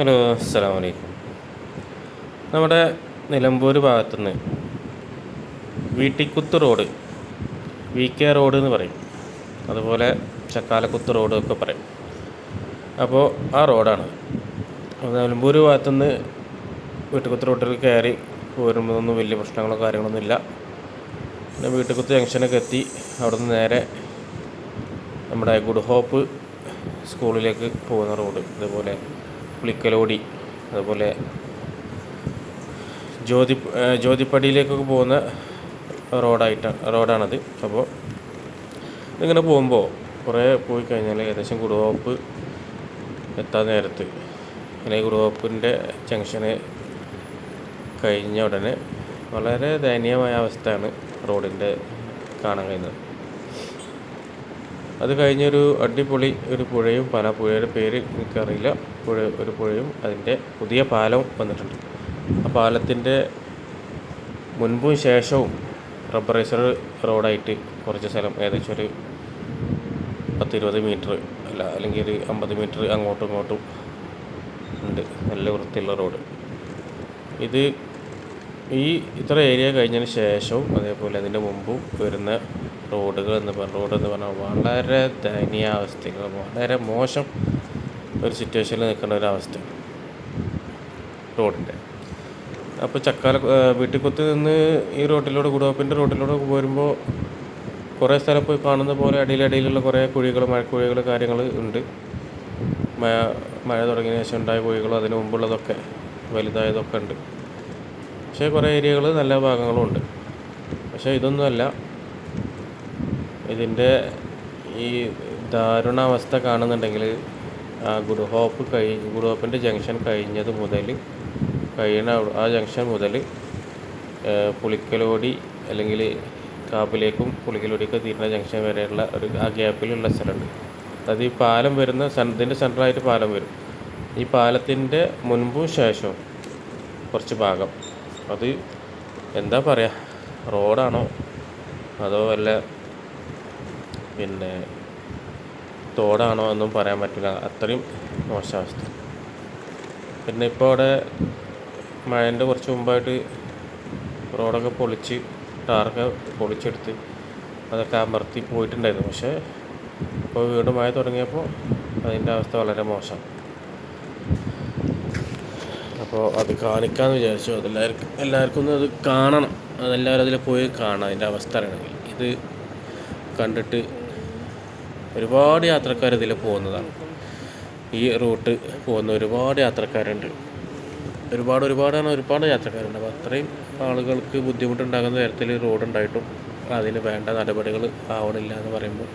Hello അസ്സാം വലൈക്കും നമ്മുടെ നിലമ്പൂർ ഭാഗത്തുനിന്ന് Veettikkuthu road V K road എന്ന് പറയും. അതുപോലെ ചക്കാലക്കുത്ത് റോഡ് ഒക്കെ പറയും. അപ്പോൾ ആ റോഡാണ്. നിലമ്പൂർ ഭാഗത്തുനിന്ന് വീട്ടിക്കുത്ത് റോഡിൽ കയറി പോരുമ്പോൾ ഒന്നും വലിയ പ്രശ്നങ്ങളോ കാര്യങ്ങളൊന്നും ഇല്ല. പിന്നെ വീട്ടിക്കുത്ത് ജംഗ്ഷനൊക്കെ എത്തി. അവിടുന്ന് നേരെ നമ്മുടെ ഗുഡ് ഹോപ്പ് സ്കൂളിലേക്ക് പോകുന്ന റോഡ്. അതുപോലെ പുളിക്കലോടി അതുപോലെ ജ്യോതി ജ്യോതിപ്പടിയിലേക്കൊക്കെ പോകുന്ന റോഡായിട്ടാണ് റോഡാണത്. അപ്പോൾ ഇങ്ങനെ പോകുമ്പോൾ കുറേ പോയി കഴിഞ്ഞാൽ ഏകദേശം കുടുവാപ്പ് എത്താൻ നേരത്ത് അല്ലെങ്കിൽ കുടുവാപ്പിന്റെ ജംഗ്ഷന് കഴിഞ്ഞ ഉടനെ വളരെ ദയനീയമായ അവസ്ഥയാണ് റോഡിന്റെ കാണാൻ കഴിയുന്നത്. അത് കഴിഞ്ഞൊരു അടിപൊളി ഒരു പുഴയും പല പുഴയുടെ പേര് എനിക്കറിയില്ല. പുഴ ഒരു പുഴയും അതിന്റെ പുതിയ പാലവും വന്നിട്ടുണ്ട്. ആ പാലത്തിന്റെ മുൻപും ശേഷവും റബ്ബറൈസർ റോഡായിട്ട് കുറച്ച് സ്ഥലം ഏകദേശം ഒരു പത്തിരുപത് മീറ്റർ അല്ല അല്ലെങ്കിൽ ഒരു അമ്പത് മീറ്റർ അങ്ങോട്ടും ഇങ്ങോട്ടും ഉണ്ട്. നല്ല വൃത്തിയുള്ള റോഡ്. ഇത് ഈ ഇത്ര ഏരിയ കഴിഞ്ഞതിന് ശേഷവും അതേപോലെ അതിന്റെ മുമ്പും വരുന്ന റോഡുകൾ എന്ന് പറഞ്ഞ റോഡ് എന്ന് പറഞ്ഞാൽ വളരെ ദയനീയാവസ്ഥകൾ വളരെ മോശം ഒരു സിറ്റുവേഷനിൽ നിൽക്കുന്ന ഒരു അവസ്ഥയാണ് റോഡിന്റെ. അപ്പോൾ ചക്കാല വീട്ടിക്കുത്ത് നിന്ന് ഈ റോഡിലൂടെ കുടുവപ്പിന്റെ റോഡിലൂടെ വരുമ്പോൾ കുറേ സ്ഥലം പോയി കാണുന്ന പോലെ അടിയിലടിയിലുള്ള കുറേ കുഴികൾ മഴക്കുഴികൾ കാര്യങ്ങൾ ഉണ്ട്. മഴ മഴ തുടങ്ങിയ ശേഷം ഉണ്ടായ കുഴികളും അതിന് മുമ്പുള്ളതൊക്കെ വലുതായതൊക്കെ ഉണ്ട്. പക്ഷേ കുറേ ഏരിയകൾ നല്ല ഭാഗങ്ങളും ഉണ്ട്. പക്ഷേ ഇതൊന്നുമല്ല. ഇതിന്റെ ഈ ദാരുണാവസ്ഥ കാണുന്നുണ്ടെങ്കിൽ ആ ഗുഡ് ഹോപ്പ് കഴി ഗുഡ് ഹോപ്പിന്റെ ജംഗ്ഷൻ കഴിഞ്ഞത് മുതൽ കഴിയണ ആ ജംഗ്ഷൻ മുതൽ പുളിക്കലോടി അല്ലെങ്കിൽ കാപ്പിലേക്കും പുളിക്കലോടിയൊക്കെ തീരുന്ന ജംഗ്ഷൻ വരെയുള്ള ഒരു ആ ഗ്യാപ്പിലുള്ള സ്ഥലമുണ്ട്. അത് ഈ പാലം വരുന്ന സെൻ ഇതിന്റെ സെന്ററായിട്ട് പാലം വരും. ഈ പാലത്തിന്റെ മുൻപും ശേഷവും കുറച്ച് ഭാഗം. അത് എന്താ പറയുക റോഡാണോ അതോ വല്ല പിന്നെ തോടാണോ എന്നും പറയാൻ പറ്റില്ല. അത്രയും മോശാവസ്ഥ. പിന്നെ ഇപ്പോൾ അവിടെ മഴന്റെ കുറച്ച് മുമ്പായിട്ട് റോഡൊക്കെ പൊളിച്ച് ടാറൊക്കെ പൊളിച്ചെടുത്ത് അതൊക്കെ അമർത്തി പോയിട്ടുണ്ടായിരുന്നു. പക്ഷേ ഇപ്പോൾ വീണ്ടും മഴ തുടങ്ങിയപ്പോൾ അതിന്റെ അവസ്ഥ വളരെ മോശം. അപ്പോൾ അത് കാണിക്കാമെന്ന് വിചാരിച്ചു. അതെല്ലാവർക്കും എല്ലാവർക്കും ഒന്ന് അത് കാണണം. അതെല്ലാവരും അതിൽ പോയി കാണാം. അതിന്റെ അവസ്ഥ അറിയണമെങ്കിൽ. ഇത് കണ്ടിട്ട് ഒരുപാട് യാത്രക്കാർ ഇതിൽ പോകുന്നതാണ്. ഈ റൂട്ട് പോകുന്ന ഒരുപാട് യാത്രക്കാരുണ്ട്. ഒരുപാട് ഒരുപാടാണ് ഒരുപാട് യാത്രക്കാരുണ്ട്. അപ്പോൾ അത്രയും ആളുകൾക്ക് ബുദ്ധിമുട്ടുണ്ടാകുന്ന തരത്തിൽ റോഡ് ഉണ്ടായിട്ടും അതിന് വേണ്ട നടപടികൾ ആവണില്ല എന്ന് പറയുമ്പോൾ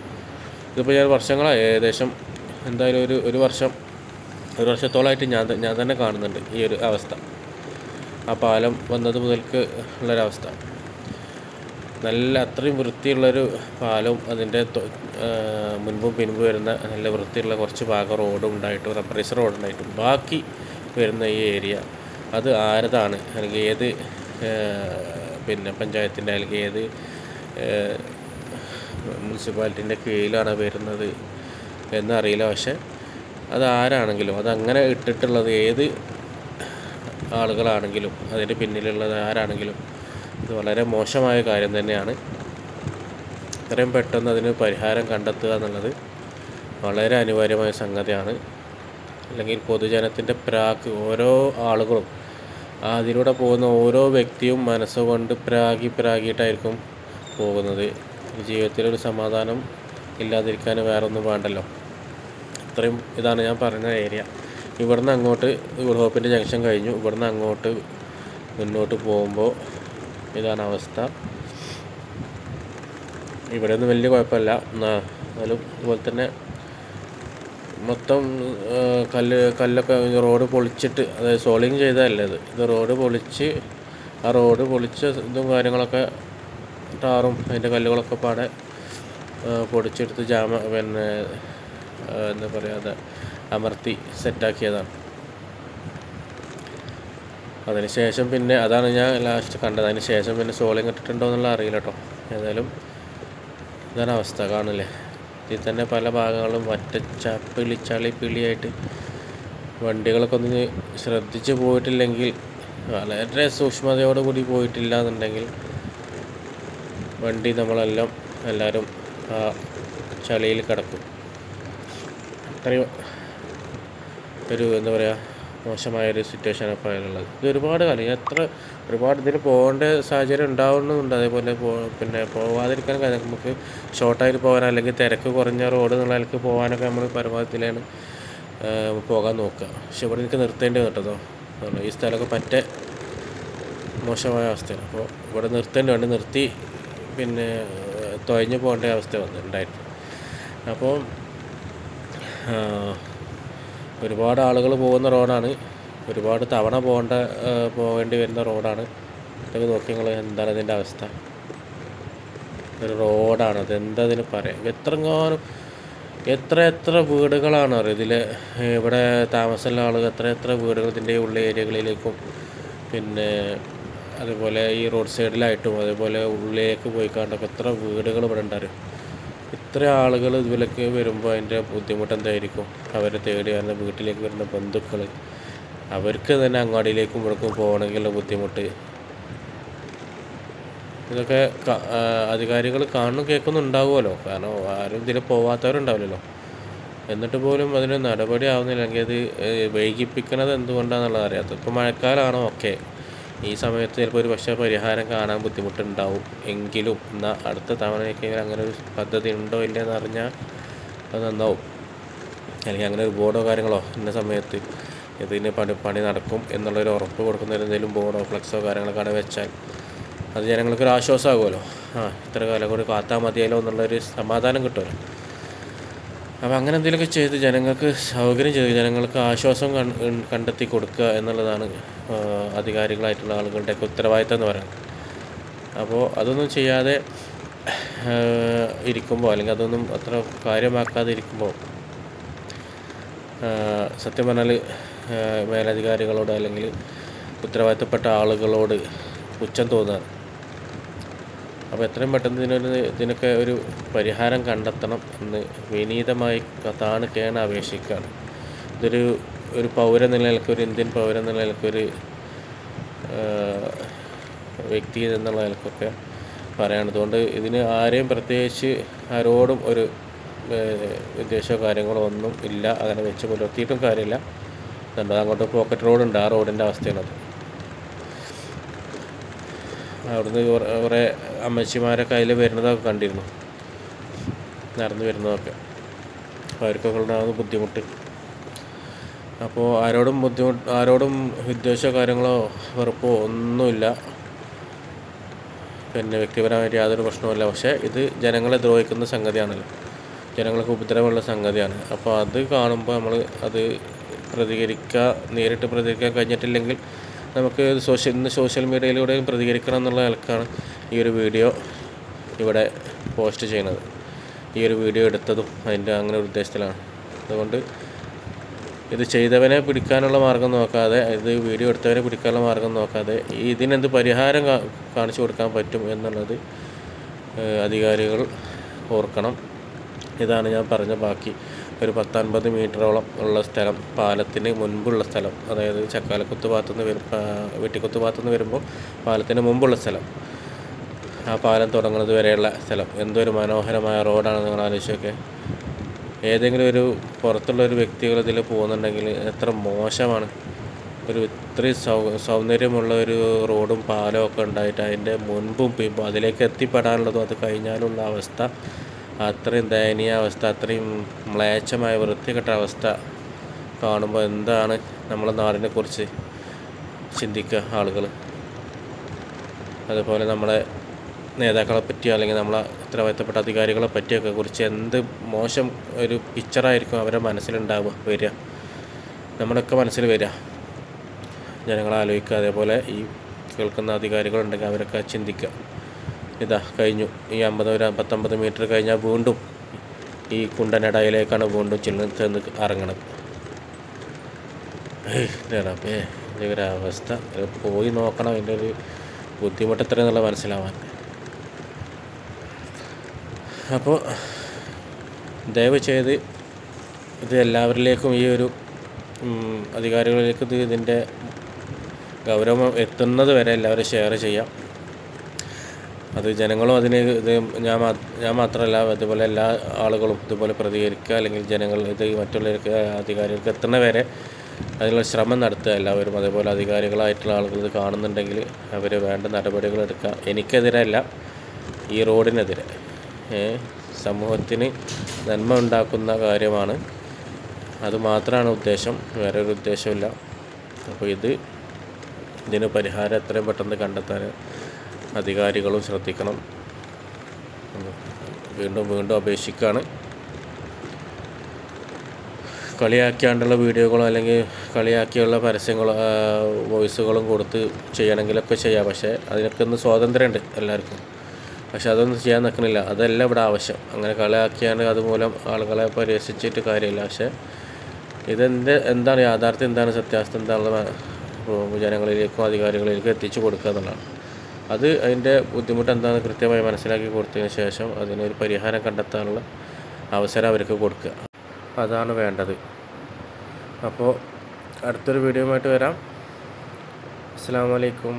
ഇതിപ്പോൾ ഞാൻ വർഷങ്ങളായി ഏകദേശം എന്തായാലും ഒരു ഒരു വർഷം ഒരു വർഷത്തോളമായിട്ട് ഞാൻ ഞാൻ തന്നെ കാണുന്നുണ്ട് ഈ ഒരു അവസ്ഥ. ആ പാലം വന്നത് മുതൽക്ക് ഉള്ളൊരവസ്ഥ. നല്ല അത്രയും വൃത്തിയുള്ളൊരു പാലവും അതിന്റെ മുൻപും പിൻപും വരുന്ന നല്ല വൃത്തിയുള്ള കുറച്ച് ഭാഗം റോഡും ഉണ്ടായിട്ടും റബ്ബറൈസ് റോഡ് ഉണ്ടായിട്ടും ബാക്കി വരുന്ന ഈ ഏരിയ അത് ആരതാണ്? അല്ലെങ്കിൽ ഏത് പിന്നെ പഞ്ചായത്തിന്റെ അല്ലെങ്കിൽ ഏത് മുനിസിപ്പാലിറ്റിന്റെ കീഴിലാണ് വരുന്നത് എന്നറിയില്ല. പക്ഷെ അത് ആരാണെങ്കിലും അതങ്ങനെ ഇട്ടിട്ടുള്ളത് ഏത് ആളുകളാണെങ്കിലും അതിന്റെ പിന്നിലുള്ളത് ആരാണെങ്കിലും ഇത് വളരെ മോശമായ കാര്യം തന്നെയാണ്. ഇത്രയും പെട്ടെന്ന് അതിന് പരിഹാരം കണ്ടെത്തുക എന്നുള്ളത് വളരെ അനിവാര്യമായ സംഗതിയാണ്. അല്ലെങ്കിൽ പൊതുജനത്തിന്റെ പ്രാക്ക് ഓരോ ആളുകളും അതിലൂടെ പോകുന്ന ഓരോ വ്യക്തിയും മനസ്സുകൊണ്ട് പ്രാഗി പ്രാഗിയിട്ടായിരിക്കും പോകുന്നത്. ജീവിതത്തിലൊരു സമാധാനം ഇല്ലാതിരിക്കാൻ വേറെ ഒന്നും വേണ്ടല്ലോ. അത്രയും ഇതാണ് ഞാൻ പറഞ്ഞ ഏരിയ. ഇവിടുന്ന് അങ്ങോട്ട് ഹോപ്പിന്റെ ജംഗ്ഷൻ കഴിഞ്ഞു. ഇവിടുന്ന് അങ്ങോട്ട് മുന്നോട്ട് പോകുമ്പോൾ ഇതാണ് അവസ്ഥ ഇവിടെ ഒന്നും വലിയ കുഴപ്പമില്ല. എന്നാ- എന്നാലും ഇതുപോലെ തന്നെ മൊത്തം കല്ല് കല്ലൊക്കെ റോഡ് പൊളിച്ചിട്ട് അതായത് സോളിങ് ചെയ്തതല്ല ഇത്? ഇത് റോഡ് പൊളിച്ച് ആ റോഡ് പൊളിച്ച ഇതും കാര്യങ്ങളൊക്കെ ടാറും അതിന്റെ കല്ലുകളൊക്കെ പാടെ പൊടിച്ചെടുത്ത് ജാമ പിന്നെ എന്താ പറയുക അത് അമർത്തി സെറ്റാക്കിയതാണ്. അതിന് ശേഷം പിന്നെ അതാണ് ഞാൻ ലാസ്റ്റ് കണ്ടത്. അതിന് ശേഷം പിന്നെ സോളിങ് ഇട്ടിട്ടുണ്ടോ എന്നുള്ള അറിയില്ല കേട്ടോ ഏതായാലും ഇതാണ് അവസ്ഥ. കാണില്ലേ? ഇതിൽ തന്നെ പല ഭാഗങ്ങളും ഒറ്റ ചപ്പിളി ചളി പിളിയായിട്ട് വണ്ടികളൊക്കെ ഒന്ന് ശ്രദ്ധിച്ച് പോയിട്ടില്ലെങ്കിൽ വളരെ സൂക്ഷ്മതയോടു കൂടി പോയിട്ടില്ല എന്നുണ്ടെങ്കിൽ വണ്ടി നമ്മളെല്ലാം എല്ലാവരും ആ ചളിയിൽ കിടക്കും. അത്രയും ഒരു എന്താ പറയുക മോശമായൊരു സിറ്റുവേഷൻ അപ്പോൾ അതിലുള്ളത് ഇത് ഒരുപാട് കാലം എത്ര ഒരുപാട് ഇതിന് പോകേണ്ട സാഹചര്യം ഉണ്ടാവുന്നുണ്ട്. അതേപോലെ പോ പിന്നെ പോവാതിരിക്കാൻ കാര്യം നമുക്ക് ഷോർട്ടായിട്ട് പോകാൻ അല്ലെങ്കിൽ തിരക്ക് കുറഞ്ഞ റോഡ് എന്നുള്ള നിലയ്ക്ക് പോകാനൊക്കെ നമ്മൾ പരമാവധിയിലാണ് പോകാൻ നോക്കുക. പക്ഷെ ഇവിടെ എനിക്ക് നിർത്തേണ്ടി വന്നിട്ടോ ഈ സ്ഥലമൊക്കെ പറ്റേ മോശമായ അവസ്ഥയാണ്. അപ്പോൾ ഇവിടെ നിർത്തേണ്ടി വേണ്ടി നിർത്തി പിന്നെ തുഴഞ്ഞു പോകേണ്ട അവസ്ഥ വന്നിട്ടുണ്ടായിരുന്നു അപ്പോൾ ഒരുപാട് ആളുകൾ പോകുന്ന റോഡാണ്. ഒരുപാട് തവണ പോകേണ്ട പോകേണ്ടി വരുന്ന റോഡാണ്. ഇതൊക്കെ നോക്കി നിങ്ങൾ എന്താണ് ഇതിന്റെ അവസ്ഥ? ഒരു റോഡാണ്. അത് എന്താ ഇതിന് പറയാം? എത്രങ്ങാനും എത്ര എത്ര വീടുകളാണ് അറിയാം ഇതിൽ ഇവിടെ താമസമുള്ള ആളുകൾ എത്ര എത്ര വീടുകൾ ഇതിന്റെ ഉള്ള ഏരിയകളിലേക്കും പിന്നെ അതുപോലെ ഈ റോഡ് സൈഡിലായിട്ടും അതുപോലെ ഉള്ളിലേക്ക് പോയി കണ്ടൊക്കെ എത്ര വീടുകൾ ഇവിടെ ഉണ്ടാവും ഇത്ര ആളുകൾ ഇതിലേക്ക് വരുമ്പോൾ അതിന്റെ ബുദ്ധിമുട്ട് എന്തായിരിക്കും അവരെ തേടി വരുന്ന വീട്ടിലേക്ക് വരുന്ന ബന്ധുക്കൾ അവർക്ക് തന്നെ അങ്ങാടിയിലേക്കും ഇവിടേക്കും പോകണമെങ്കിലുള്ള ബുദ്ധിമുട്ട്. ഇതൊക്കെ അധികാരികൾ കാണുന്നു കേൾക്കുന്നുണ്ടാവുമല്ലോ കാരണം ആരും ഇതിൽ പോവാത്തവരുണ്ടാവില്ലല്ലോ. എന്നിട്ട് പോലും അതിന് നടപടി ആവുന്നില്ല അല്ലെങ്കിൽ അത് വൈകിപ്പിക്കുന്നത് എന്തുകൊണ്ടാണെന്നുള്ളത് അറിയാത്തത്. ഇപ്പോൾ മഴക്കാലമാണോ ഓക്കെ ഈ സമയത്ത് ചിലപ്പോൾ ഒരു പക്ഷേ പരിഹാരം കാണാൻ ബുദ്ധിമുട്ടുണ്ടാവും. എങ്കിലും എന്നാൽ അടുത്ത തവണയൊക്കെ അങ്ങനെ ഒരു പദ്ധതി ഉണ്ടോ ഇല്ലയെന്ന് അറിഞ്ഞാൽ അത് നന്നാവും. അല്ലെങ്കിൽ അങ്ങനെ ഒരു ബോർഡോ കാര്യങ്ങളോ ഇന്ന സമയത്ത് ഇതിന് പണി പണി നടക്കും എന്നുള്ളൊരു ഉറപ്പ് കൊടുക്കുന്ന എന്തെങ്കിലും ബോർഡോ ഫ്ലെക്സോ കാര്യങ്ങളൊക്കെ അവിടെ വെച്ചാൽ അത് ജനങ്ങൾക്കൊരു ആശ്വാസമാകുമല്ലോ. ആ ഇത്ര കാലം കൂടി കാത്താൽ മതിയല്ലോ എന്നുള്ളൊരു സമാധാനം കിട്ടുമല്ലോ. അപ്പോൾ അങ്ങനെ എന്തെങ്കിലുമൊക്കെ ചെയ്ത് ജനങ്ങൾക്ക് സൗകര്യം ചെയ്ത് ജനങ്ങൾക്ക് ആശ്വാസം കണ്ടെത്തി കൊടുക്കുക എന്നുള്ളതാണ് അധികാരികളായിട്ടുള്ള ആളുകളുടെയൊക്കെ ഉത്തരവാദിത്തം എന്ന് പറയുന്നത്. അപ്പോൾ അതൊന്നും ചെയ്യാതെ ഇരിക്കുമ്പോൾ അല്ലെങ്കിൽ അതൊന്നും അത്ര കാര്യമാക്കാതെ ഇരിക്കുമ്പോൾ സത്യം പറഞ്ഞാൽ മേലധികാരികളോട് അല്ലെങ്കിൽ ഉത്തരവാദിത്തപ്പെട്ട ആളുകളോട് പുച്ഛം തോന്നുകയാണ് അപ്പോൾ എത്രയും പെട്ടെന്ന് ഇതിനൊരു ഇതിനൊക്കെ ഒരു പരിഹാരം കണ്ടെത്തണം എന്ന് വിനീതമായി താണ് കേണ അപേക്ഷിക്കുകയാണ്. ഇതൊരു ഒരു പൗര നിലനിൽക്ക് ഒരു ഇന്ത്യൻ പൗര നിലനിൽക്കൊരു വ്യക്തി എന്നുള്ള നിലക്കൊക്കെ പറയാണ്. അതുകൊണ്ട് ഇതിന് ആരെയും പ്രത്യേകിച്ച് ആരോടും ഒരു ഉദ്ദേശമോ കാര്യങ്ങളോ ഒന്നും ഇല്ല. അങ്ങനെ വെച്ച് പുലർത്തിയിട്ടും കാര്യമില്ല. അങ്ങോട്ട് പോക്കറ്റ് റോഡുണ്ട് ആ റോഡിന്റെ അവസ്ഥയാണത് അവിടുന്ന് കുറേ അമ്മച്ചിമാരൊക്കെ അതിൽ വരുന്നതൊക്കെ കണ്ടിരുന്നു. നടന്നു വരുന്നതൊക്കെ. അവർക്കൊക്കെ ഉണ്ടാകുന്ന ബുദ്ധിമുട്ട്. അപ്പോൾ ആരോടും ബുദ്ധിമുട്ട് ആരോടും വിദ്വേഷമോ കാര്യങ്ങളോ വെറുപ്പോ ഒന്നുമില്ല. പിന്നെ വ്യക്തിപരമായിട്ട് യാതൊരു പ്രശ്നവുമില്ല. പക്ഷേ ഇത് ജനങ്ങളെ ദ്രോഹിക്കുന്ന സംഗതിയാണല്ലോ. ജനങ്ങൾക്ക് ഉപദ്രവമുള്ള സംഗതിയാണ്. അപ്പോൾ അത് കാണുമ്പോൾ നമ്മൾ അത് പ്രതികരിക്കുക നേരിട്ട് പ്രതികരിക്കാൻ കഴിഞ്ഞിട്ടില്ലെങ്കിൽ നമുക്ക് സോഷ്യൽ ഇന്ന് സോഷ്യൽ മീഡിയയിലൂടെയും പ്രതികരിക്കണം എന്നുള്ള നിലക്കാണ് ഈ ഒരു വീഡിയോ ഇവിടെ പോസ്റ്റ് ചെയ്യുന്നത്. ഈ ഒരു വീഡിയോ എടുത്തതും അതിന്റെ അങ്ങനെ ഒരു ഉദ്ദേശത്തിലാണ്. അതുകൊണ്ട് ഇത് ചെയ്തവനെ പിടിക്കാനുള്ള മാർഗം നോക്കാതെ ഇത് വീഡിയോ എടുത്തവനെ പിടിക്കാനുള്ള മാർഗം നോക്കാതെ ഇതിനെന്ത് പരിഹാരം കാണിച്ചു കൊടുക്കാൻ പറ്റും എന്നുള്ളത് അധികാരികൾ ഓർക്കണം. ഇതാണ് ഞാൻ പറഞ്ഞ ബാക്കി. ഒരു പത്തൊൻപത് മീറ്ററോളം ഉള്ള സ്ഥലം പാലത്തിന് മുൻപുള്ള സ്ഥലം. അതായത് ചക്കാലക്കുത്ത് ഭാഗത്തുനിന്ന് വരും വെട്ടിക്കുത്ത് ഭാഗത്തുനിന്ന് വരുമ്പോൾ പാലത്തിന് മുമ്പുള്ള സ്ഥലം. ആ പാലം തുടങ്ങുന്നത് വരെയുള്ള സ്ഥലം. എന്തൊരു മനോഹരമായ റോഡാണ് നിങ്ങൾ ആലോചിച്ചൊക്കെ. ഏതെങ്കിലും ഒരു പുറത്തുള്ള ഒരു വ്യക്തികൾ ഇതിൽ പോകുന്നുണ്ടെങ്കിൽ എത്ര മോശമാണ്. ഒരു ഇത്രയും സൗ സൗന്ദര്യമുള്ള ഒരു റോഡും പാലവും ഒക്കെ ഉണ്ടായിട്ട് അതിന്റെ മുൻപും പിമ്പും അതിലേക്ക് എത്തിപ്പെടാനുള്ളതും അത് കഴിഞ്ഞാലുള്ള അവസ്ഥ അത്രയും ദയനീയ അവസ്ഥ അത്രയും മ്ലേച്ഛമായ വൃത്തികെട്ട അവസ്ഥ കാണുമ്പോൾ എന്താണ് നമ്മളെ നാടിനെക്കുറിച്ച് ചിന്തിക്കുക ആളുകൾ അതുപോലെ നമ്മളെ നേതാക്കളെ പറ്റിയോ അല്ലെങ്കിൽ നമ്മളെ ഉത്തരവാദിത്തപ്പെട്ട അധികാരികളെ പറ്റിയൊക്കെ കുറിച്ച് എന്ത് മോശം ഒരു പിക്ചറായിരിക്കും അവരുടെ മനസ്സിലുണ്ടാവുക വരിക. നമ്മളൊക്കെ മനസ്സിൽ വരിക. ജനങ്ങളെ ആലോചിക്കുക. അതേപോലെ ഈ കേൾക്കുന്ന അധികാരികളുണ്ടെങ്കിൽ അവരൊക്കെ ചിന്തിക്കുക. ഇതാ കഴിഞ്ഞു. ഈ അമ്പത് ഒരു പത്തൊമ്പത് മീറ്റർ കഴിഞ്ഞാൽ വീണ്ടും ഈ കുണ്ടനടയിലേക്കാണ് വീണ്ടും ചെന്ന് ചെന്ന് ഇറങ്ങണത്. റബ്ബേ ഇതിന്റെ ഒരു അവസ്ഥ പോയി നോക്കണം അതിന്റെ ഒരു ബുദ്ധിമുട്ട് എത്രയെന്നുള്ള മനസ്സിലാവാൻ. അപ്പോൾ ദയവ് ചെയ്ത് ഇത് എല്ലാവരിലേക്കും ഈ ഒരു അധികാരികളിലേക്കും അധികാരികളിലേക്ക് ഇത് ഇതിന്റെ ഗൗരവം എത്തുന്നത് വരെ എല്ലാവരും ഷെയർ ചെയ്യാം. അത് ജനങ്ങളും അതിനെ ഇത് ഞാൻ ഞാൻ മാത്രമല്ല അതുപോലെ എല്ലാ ആളുകളും ഇതുപോലെ പ്രതികരിക്കുക അല്ലെങ്കിൽ ജനങ്ങൾ ഇത് മറ്റുള്ളവർക്ക് അധികാരികൾക്ക് എത്തുന്ന വരെ അതിനുള്ള ശ്രമം നടത്തുക. എല്ലാവരും അതേപോലെ അധികാരികളായിട്ടുള്ള ആളുകൾ ഇത് കാണുന്നുണ്ടെങ്കിൽ അവർ വേണ്ട നടപടികൾ എടുക്കുക. എനിക്കെതിരല്ല ഈ റോഡിനെതിരെ. സമൂഹത്തിന് നന്മ ഉണ്ടാക്കുന്ന കാര്യമാണ്. അതുമാത്രമാണ് ഉദ്ദേശം വേറെ ഒരു ഉദ്ദേശമില്ല അപ്പോൾ ഇത് ഇതിന് പരിഹാരം എത്രയും പെട്ടെന്ന് കണ്ടെത്താൻ അധികാരികളും ശ്രദ്ധിക്കണം. വീണ്ടും വീണ്ടും അപേക്ഷിക്കുകയാണ് കളിയാക്കിയാണ്ടുള്ള വീഡിയോകളോ അല്ലെങ്കിൽ കളിയാക്കിയുള്ള പരസ്യങ്ങളോ വോയിസുകളും കൊടുത്ത് ചെയ്യണമെങ്കിലൊക്കെ ചെയ്യാം. പക്ഷേ അതിനൊക്കെ ഒന്ന് സ്വാതന്ത്ര്യമുണ്ട് എല്ലാവർക്കും. പക്ഷെ അതൊന്നും ചെയ്യാൻ നിൽക്കണില്ല. അതല്ല ഇവിടെ ആവശ്യം. അങ്ങനെ കളിയാക്കിയാണ്ട് അതുമൂലം ആളുകളെ പരിഹസിച്ചിട്ട് കാര്യമില്ല. പക്ഷേ ഇതെന്ത് എന്താണ് യാഥാർത്ഥ്യം? എന്താണ് സത്യാവസ്ഥ? എന്താണെന്ന് ജനങ്ങളിലേക്കും അധികാരികളിലേക്കും എത്തിച്ചു കൊടുക്കുക എന്നുള്ളതാണ്. അത് അതിന്റെ ബുദ്ധിമുട്ട് എന്താണെന്ന് കൃത്യമായി മനസ്സിലാക്കി കൊടുത്തതിന് ശേഷം അതിനൊരു പരിഹാരം കണ്ടെത്താനുള്ള അവസരം അവർക്ക് കൊടുക്കുക. അതാണ് വേണ്ടത്. അപ്പോൾ അടുത്തൊരു വീഡിയോ ആയിട്ട് വരാം. അസ്സാം വലൈക്കും